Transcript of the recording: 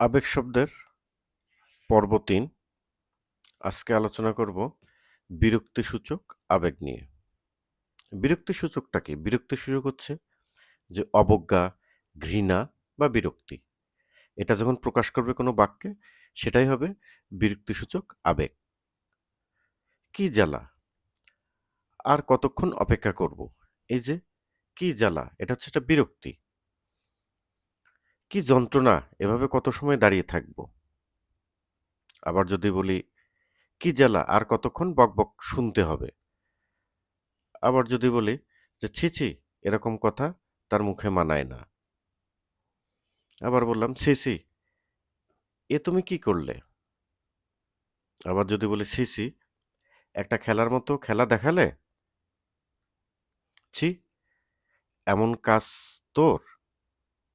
আবেগ শব্দের পর্ব তিন। আজকে আলোচনা করব বিরক্তিসূচক আবেগ নিয়ে। বিরক্তিসূচকটা কি? বিরক্তিসূচক হচ্ছে যে অবজ্ঞা, ঘৃণা বা বিরক্তি। এটা যখন প্রকাশ করবে কোনো বাক্যে, সেটাই হবে বিরক্তিসূচক আবেগ। কি জ্বালা? আর কতক্ষণ অপেক্ষা করব? এই যে কি জ্বালা? এটা হচ্ছে একটা বিরক্তি। কি যন্ত্রণা এভাবে কত সময় দাঁড়িয়ে থাকব? আবার যদি বলি, কি জ্বালা, আর কতক্ষণ বকবক শুনতে হবে? আবার যদি বলি, যে ছি ছি, এরকম কথা তার মুখে মানায় না। আবার বললাম, ছি ছি, এ তুমি কি করলে? আবার যদি বলি, ছি ছি, একটা খেলার মতো খেলা দেখালে? ছি, এমন কাজ তোর